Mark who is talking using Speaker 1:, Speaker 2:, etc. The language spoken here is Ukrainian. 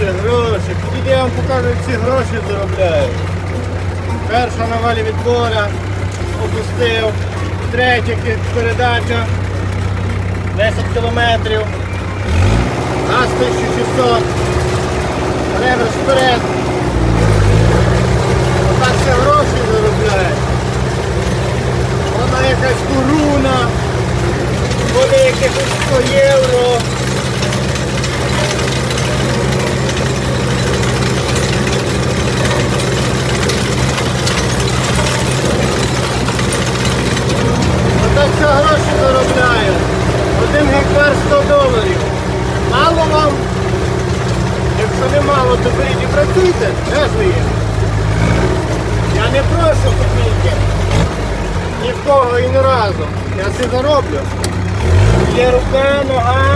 Speaker 1: Гроші, гроші. Підійди, я вам покажу, як ці гроші заробляють. Перша на валі від поля опустив. Третя передача. 10 кілометрів. Газ 1600. Реверс вперед. Отак все гроші заробляють. Вона якась коруна. Буде якихось 100 євро. Отак все гроші заробляють. Один гектар 100 доларів. Мало вам? Якщо не то і працюйте. Ж ви? Я не прошу копійки. Ні в кого і не разу. Я це зароблю. Є рука, нога,